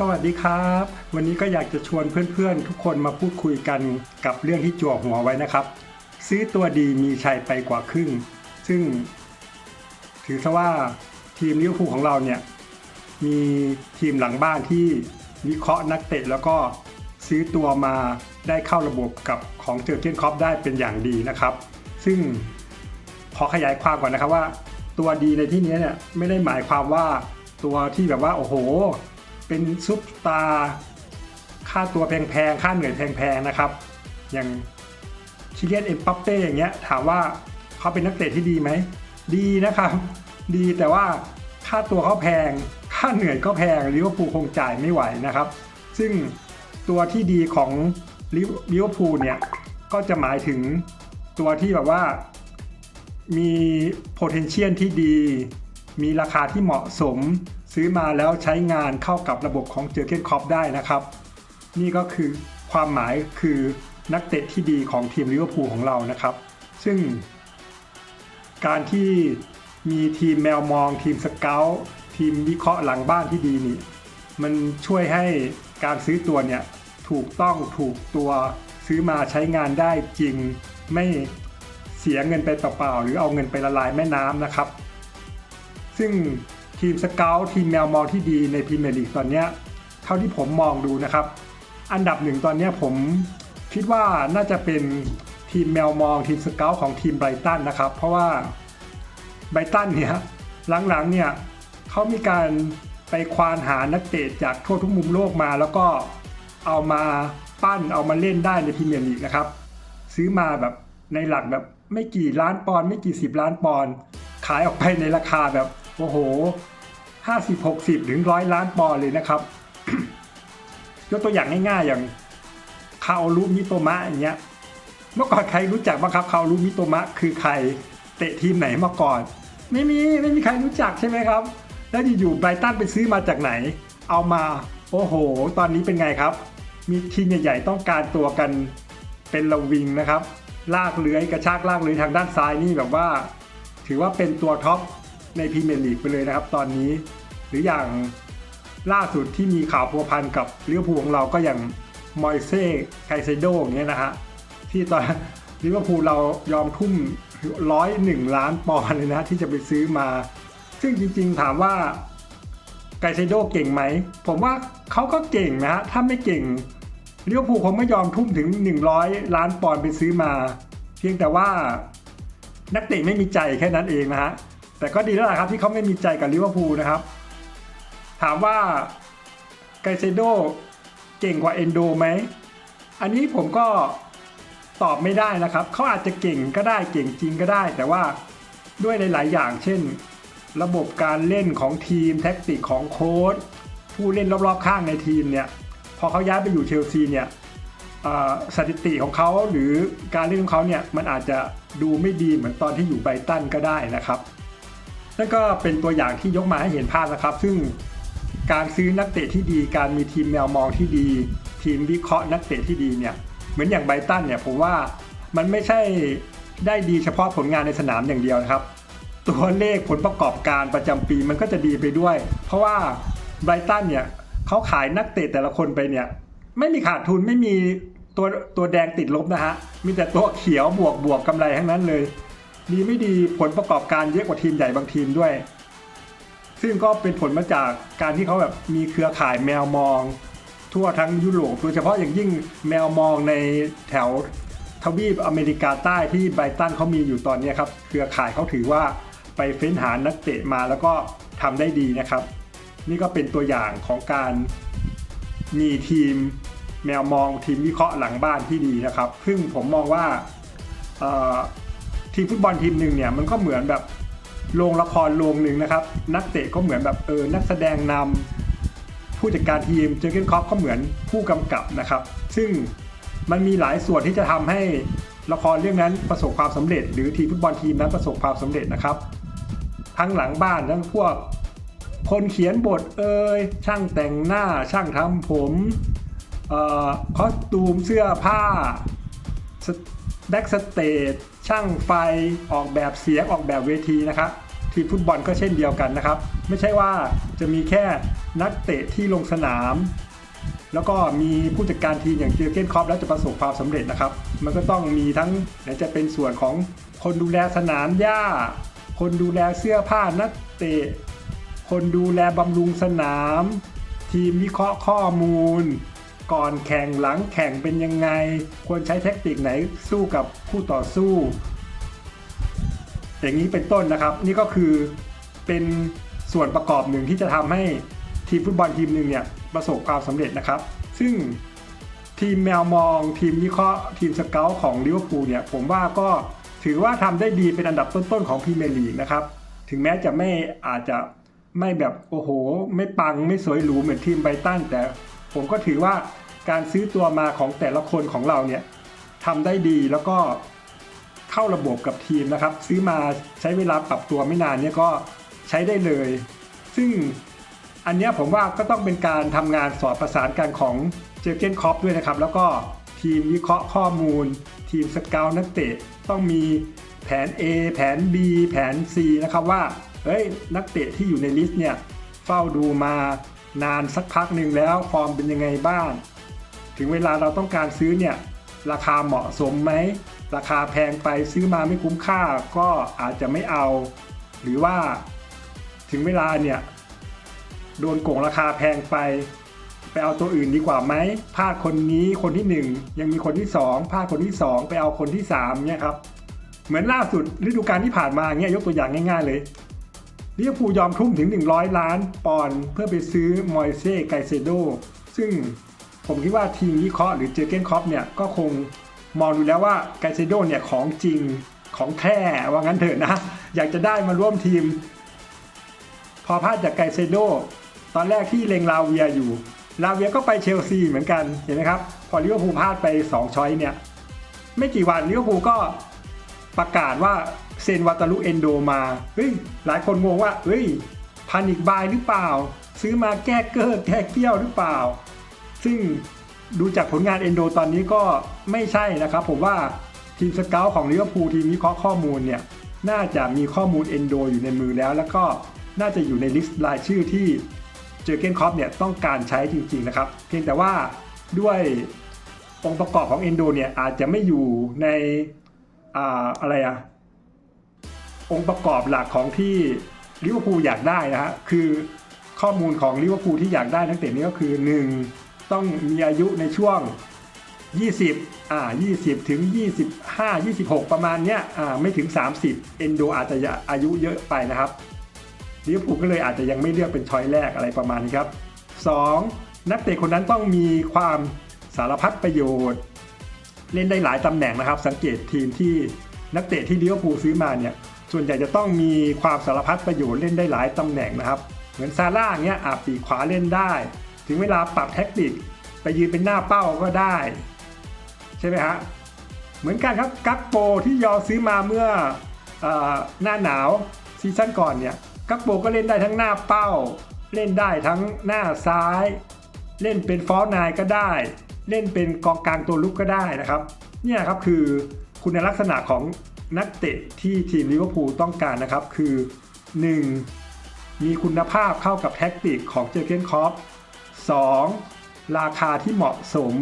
สวัสดีครับ วันนี้ก็อยากจะชวนเพื่อนๆ ทุกคนมาพูดคุยกันกับเรื่องที่จั่วหัวไว้นะครับ ซื้อตัวดีมีชัยไปกว่าครึ่ง ซึ่ง ถือซะว่าทีมลิเวอร์พูลของเราเนี่ย มีทีมหลังบ้านที่วิเคราะห์นักเตะแล้วก็ซื้อตัวมาได้เข้าระบบกับของเจอร์เกนคอปได้เป็นอย่างดีนะครับ ซึ่งขอขยายความก่อนนะครับว่า ตัวดีในที่นี้เนี่ยไม่ได้หมายความว่าตัวที่แบบว่าโอ้โห เป็นซุปตาค่าตัวแพงๆ ค่าเหนื่อยแพงๆ นะครับ อย่างชิเลียนเอ็มปัปเป้อย่างเงี้ยถามว่าเขาเป็นนักเตะที่ดีไหม ดีนะครับ ดีแต่ว่าค่าตัวเขาแพง ค่าเหนื่อยก็แพงลิเวอร์พูลคงจ่ายไม่ไหวนะครับ ซึ่งตัวที่ดีของลิเวอร์พูลเนี่ยก็จะหมายถึงตัวที่แบบว่ามี potential ที่ดี มีราคาที่เหมาะสม ซื้อมาแล้วใช้งานเข้ากับระบบของเจอร์เกนคอปได้นะครับ นี่ก็คือความหมายคือนักเตะที่ดีของทีมลิเวอร์พูลของเรานะครับ ซึ่ง การที่มีทีมแมวมอง ทีมสเกลทีมวิเคราะห์หลังบ้านที่ดีนี่ มันช่วยให้การซื้อตัวเนี่ยถูกต้องถูกตัวซื้อมาใช้งานได้จริงไม่เสียเงินไปเปล่าๆหรือเอาเงินไปละลายแม่น้ำนะครับ ซึ่ง ทีมสเกลทีมแมวมองที่ดีในพรีเมียร์ลีกตอนนี้เท่าที่ผมมองดูนะครับ อันดับหนึ่งตอนนี้ผมคิดว่าน่าจะเป็นทีมแมวมองทีมสเกลของทีมไบรตันนะครับ เพราะว่าไบรตันเนี่ยหลังๆเนี่ยเขามีการไปควานหานักเตะจากทั่วทุกมุมโลกมา แล้วก็เอามาปั้นเอามาเล่นได้ในพรีเมียร์ลีกนะครับ ซื้อมาแบบในหลักแบบไม่กี่ล้านปอนด์ไม่กี่สิบล้านปอนด์ขายออกไปในราคาแบบ โอ้โหห้าสิบหกสิบถึงร้อยล้านปอนด์เลยนะครับ ยกตัวอย่างง่ายๆอย่างคาโอรุมิโตมะอย่างเงี้ย เมื่อก่อนใครรู้จักบ้างครับคาโอรุมิโตมะคือใครเตะทีมไหนมาก่อน ไม่มีไม่มีใครรู้จักใช่ไหมครับ แล้วอยู่ๆไบรตันไปซื้อมาจากไหน เอามาโอ้โห ตอนนี้เป็นไงครับ มีทีมใหญ่ๆต้องการตัวกันเป็นระวิงนะครับ ลากเลื้อยกระชากลากเลื้อยทางด้านซ้ายนี่แบบว่า ถือว่าเป็นตัวท็อป ในพรีเมียร์ลีกไปเลยนะครับตอนนี้ หรืออย่างล่าสุดที่มีข่าวพัวพันกับลิเวอร์พูลของเราก็อย่างมอยเซ่ไคเซโดอย่างเงี้ยนะฮะที่ตอนลิเวอร์พูลเรายอมทุ่มร้อยหนึ่งล้านปอนด์เลยนะที่จะไปซื้อมา ซึ่งจริงๆถามว่าไกเซโดเก่งไหม ผมว่าเขาก็เก่งนะฮะ ถ้าไม่เก่งลิเวอร์พูลคงไม่ยอมทุ่มถึง 100 ล้านปอนด์ไปซื้อมา เพียงแต่ว่านักเตะไม่มีใจแค่นั้นเองนะฮะ แต่ก็ดีแล้วล่ะครับที่เขาไม่มีใจกับลิเวอร์พูลนะครับ ถามว่าไกเซโดเก่งกว่าเอนโดไหม อันนี้ผมก็ตอบไม่ได้นะครับเขาอาจจะเก่งก็ได้เก่งจริงก็ได้ แต่ว่าด้วยหลาย ๆ อย่าง เช่น ระบบการเล่นของทีมแท็กติกของโค้ชผู้เล่นรอบ ๆ ข้างในทีมเนี่ยพอเขาย้ายไปอยู่เชลซีเนี่ยสถิติของเขาหรือการเล่นของเขาเนี่ยมันอาจจะดูไม่ดีเหมือนตอนที่อยู่ไบตันก็ได้นะครับ นั่นก็เป็นตัวอย่างที่ยกมาให้เห็นภาพนะครับ ซึ่งการซื้อนักเตะที่ดี การมีทีมแมวมองที่ดี ทีมวิเคราะห์นักเตะที่ดีเนี่ยเหมือนอย่างไบรตันเนี่ยผมว่ามันไม่ใช่ได้ดีเฉพาะผลงานในสนามอย่างเดียวนะครับ ตัวเลขผลประกอบการประจำปีมันก็จะดีไปด้วย เพราะว่าไบรตันเนี่ยเขาขายนักเตะแต่ละคนไปเนี่ยไม่มีขาดทุนไม่มีตัวตัวแดงติดลบนะฮะมีแต่ตัวเขียวบวกบวกกำไรทั้งนั้นเลย ดีไม่ดีผลประกอบการเยอะกว่าทีมใหญ่บางทีมด้วย ซึ่งก็เป็นผลมาจากการที่เขาแบบมีเครือข่ายแมวมอง ทั่วทั้งยุโรปโดยเฉพาะอย่างยิ่งแมวมองในแถวทวีปอเมริกาใต้ที่ไบรตันเขามีอยู่ตอนนี้ครับ เครือข่ายเขาถือว่าไปเฟ้นหานักเตะมาแล้วก็ทำได้ดีนะครับ นี่ก็เป็นตัวอย่างของการมีทีมแมวมองทีมวิเคราะห์หลังบ้านที่ดีนะครับ ซึ่งผมมองว่า ทีมฟุตบอลทีมหนึ่งเนี่ยมันก็เหมือนแบบโรงละครโรงหนึ่งนะครับ นักเตะก็เหมือนแบบเออนักแสดงนำผู้จัดการทีมเจอร์เกนคอปก็เหมือนผู้กำกับนะครับ ซึ่งมันมีหลายส่วนที่จะทำให้ละครเรื่องนั้นประสบความสำเร็จ หรือทีมฟุตบอลทีมนั้นประสบความสำเร็จนะครับ ทั้งหลังบ้านทั้งพวก คนเขียนบทเอ่ยช่างแต่งหน้าช่างทำผมเอ่อคอสตูมเสื้อผ้าแบ็กสเตจ ช่างไฟออกแบบเสียงออกแบบเวทีนะครับทีมฟุตบอลก็เช่นเดียวกันนะครับ ไม่ใช่ว่าจะมีแค่นักเตะที่ลงสนาม แล้วก็มีผู้จัดการทีมอย่างเจอร์เกนคอปแล้วจะประสบความสำเร็จนะครับ มันก็ต้องมีทั้งไหนจะเป็นส่วนของคนดูแลสนามหญ้า คนดูแลเสื้อผ้านักเตะ คนดูแลบำรุงสนาม ทีมวิเคราะห์ข้อมูล ก่อนแข่งหลังแข่งเป็นยังไง ควรใช้เทคนิคไหนสู้กับคู่ต่อสู้ อย่างนี้เป็นต้นนะครับ นี่ก็คือเป็นส่วนประกอบหนึ่งที่จะทำให้ทีมฟุตบอลทีมหนึ่งเนี่ยประสบความสำเร็จนะครับ ซึ่งทีมแมวมองทีมวิเคราะห์ทีมสเกลของลิเวอร์พูลเนี่ยผมว่าก็ถือว่าทำได้ดีเป็นอันดับต้นๆของพรีเมียร์ลีกนะครับถึงแม้จะไม่อาจจะไม่แบบโอ้โห ไม่ปังไม่สวยหรูเหมือนทีมไบตันแต่ ผมก็ถือว่าการซื้อตัวมาของแต่ละคนของเราเนี่ยทำได้ดีแล้วก็เข้าระบบกับทีมนะครับ ซื้อมาใช้เวลาปรับตัวไม่นานเนี่ยก็ใช้ได้เลย ซึ่งอันเนี้ยผมว่าก็ต้องเป็นการทำงานสอดประสานกันของเจอเกนคอปด้วยนะครับ แล้วก็ทีมวิเคราะห์ข้อมูล ทีมสเกลนักเตะต้องมีแผน A แผน B แผน C นะครับว่าเฮ้ยนักเตะที่อยู่ในลิสต์เนี่ยเฝ้าดูมา นานสักพักหนึ่งแล้วฟอร์มเป็นยังไงบ้าง ถึงเวลาเราต้องการซื้อเนี่ยราคาเหมาะสมไหม ราคาแพงไปซื้อมาไม่คุ้มค่าก็อาจจะไม่เอา หรือว่าถึงเวลาเนี่ยโดนโกงราคาแพงไป ไปเอาตัวอื่นดีกว่าไหมพลาดคนนี้คนที่หนึ่งยังมีคนที่สองพลาดคนที่สองไปเอาคนที่สามเนี่ยครับเหมือนล่าสุดฤดูกาลที่ผ่านมาเนี่ยยกตัวอย่างง่าย ๆ เลย เวอร์พูลยอมทุ่มถึง 100 ล้านปอนด์เพื่อไปซื้อมอยเซ่ไกเซโด ซึ่งผมคิดว่าทีมวิเคราะห์หรือเจอเกนคอปเนี่ยก็คงมองดูแล้วว่าไกเซโดเนี่ยของจริงของแท้ว่างั้นเถอะนะ อยากจะได้มาร่วมทีม พอพลาดจากไกเซโด ตอนแรกที่เลงลาเวียอยู่ ลาเวียก็ไปเชลซีเหมือนกันเห็นไหมครับ พอลิเวอร์พูลพลาดไป 2 ช้อยเนี่ย ไม่กี่วันลิเวอร์พูลก็ประกาศว่า เซนวัตาลุเอนโดมาเฮ้ยหลายคนงงว่าเฮ้ยพานิกบายหรือเปล่า ซื้อมาแก้เกิดแก้เกี้ยวหรือเปล่า ซึ่งดูจากผลงานเอนโดตอนนี้ก็ไม่ใช่นะครับ ผมว่าทีมสเกลของลิเวอร์พูลทีมวิเคราะห์ข้อมูลเนี่ยน่าจะมีข้อมูลเอนโดอยู่ในมือแล้ว แล้วก็น่าจะอยู่ในลิสต์รายชื่อที่เจอเกนคอปเนี่ยต้องการใช้จริงๆนะครับ เพียงแต่ว่าด้วยองค์ประกอบของเอนโดเนี่ยอาจจะไม่อยู่ในอ่าอะไรอะ องค์ประกอบหลักของที่ลิเวอร์พูลอยากได้นะฮะคือข้อมูลของลิเวอร์พูลที่อยากได้นักเตะนี้ก็คือ 1. ต้องมีอายุในช่วง 20อ่า20 ถึง 25 26 ประมาณเนี้ยอ่าไม่ถึง 30 เอนโดอาจจะอายุเยอะไปนะครับลิเวอร์พูลก็เลยอาจจะยังไม่เลือกเป็นช้อยแรกอะไรประมาณนี้ครับ 2. นักเตะคนนั้นต้องมีความสารพัดประโยชน์ เล่นได้หลายตำแหน่งนะครับ สังเกตทีมที่นักเตะที่ลิเวอร์พูลซื้อมาเนี่ย ส่วนใหญ่จะต้องมีความสารพัดประโยชน์เล่นได้หลายตำแหน่งนะครับ เหมือนซาร่าเงี้ยอาปีขวาเล่นได้ ถึงเวลาปรับแท็กติก ไปยืนเป็นหน้าเป้าก็ได้ ใช่ไหมฮะเหมือนกันครับกักโปที่ยอซื้อมาเมื่อออหน้าหนาวซีซั่นก่อนเนี่ยกักโปก็เล่นได้ทั้งหน้าเป้า เล่นได้ทั้งหน้าซ้าย เล่นเป็นฟอลนายก็ได้ เล่นเป็นกองกลางตัวลุกก็ได้นะครับ เนี่ยครับคือคุณลักษณะของ นักเตะที่ทีมลิเวอร์พูลต้องการนะครับ คือ 1. มีคุณภาพเข้ากับแท็กติกของเจอเกนคอป 2. ราคาที่เหมาะสม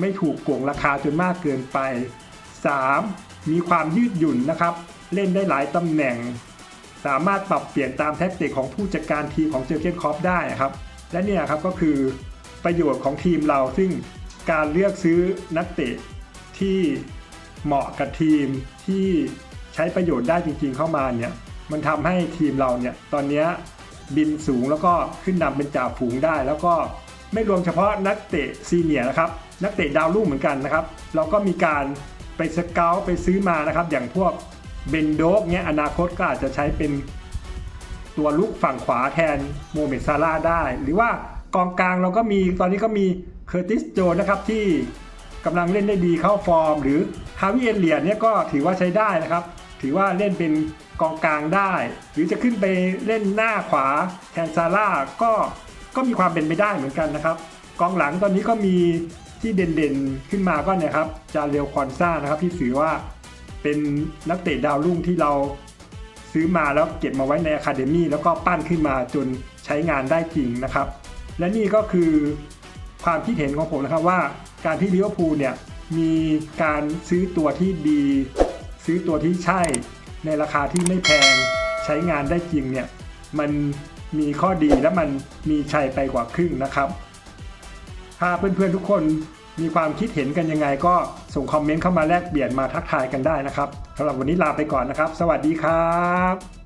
ไม่ถูกโกงราคาจนมากเกินไป 3. มีความยืดหยุ่นนะครับ เล่นได้หลายตำแหน่ง สามารถปรับเปลี่ยนตามแท็กติกของผู้จัดการทีมของเจอเกนคอปได้นะครับ และเนี่ยครับก็คือประโยชน์ของทีมเราซึ่งการเลือกซื้อนักเตะที่ เหมาะกับทีมที่ใช้ประโยชน์ได้จริงๆเข้ามาเนี่ยมันทำให้ทีมเราเนี่ยตอนนี้บินสูงแล้วก็ขึ้นนำเป็นจ่าฝูงได้ แล้วก็ไม่รวมเฉพาะนักเตะซีเนียนะครับนักเตะดาวรุ่งเหมือนกันนะครับ เราก็มีการไปสเกลไปซื้อมานะครับ อย่างพวกเบนโดกเนี่ยอนาคตก็อาจจะใช้เป็นตัวลุกฝั่งขวาแทนโมเมดซาร่าได้ หรือว่ากองกลางเราก็มีตอนนี้ก็มีเคอร์ติสโจนะครับที่ กำลังเล่นได้ดีเข้าฟอร์ม หรือฮาวิเอเลียเนี่ยก็ถือว่าใช้ได้นะครับ ถือว่าเล่นเป็นกองกลางได้ หรือจะขึ้นไปเล่นหน้าขวาแทนซาร่าก็ก็มีความเป็นไปได้เหมือนกันนะครับ กองหลังตอนนี้ก็มีที่เด่นๆขึ้นมาก็เนี่ยครับจาเรียวคอนซ่านะครับที่ถือว่าเป็นนักเตะดาวรุ่งที่เราซื้อมาแล้วเก็บมาไว้ในอะคาเดมี่แล้วก็ปั้นขึ้นมาจนใช้งานได้จริงนะครับ และนี่ก็คือ ความคิดเห็นของผมนะครับว่าการที่ลิเวอร์พูลเนี่ยมีการซื้อตัวที่ดี ซื้อตัวที่ใช่ ในราคาที่ไม่แพงใช้งานได้จริงเนี่ยมันมีข้อดีและมันมีชัยไปกว่าครึ่งนะครับ ถ้าเพื่อนๆทุกคนมีความคิดเห็นกันยังไงก็ส่งคอมเมนต์เข้ามาแลกเปลี่ยนมาทักทายกันได้นะครับสำหรับวันนี้ลาไปก่อนนะครับ สวัสดีครับ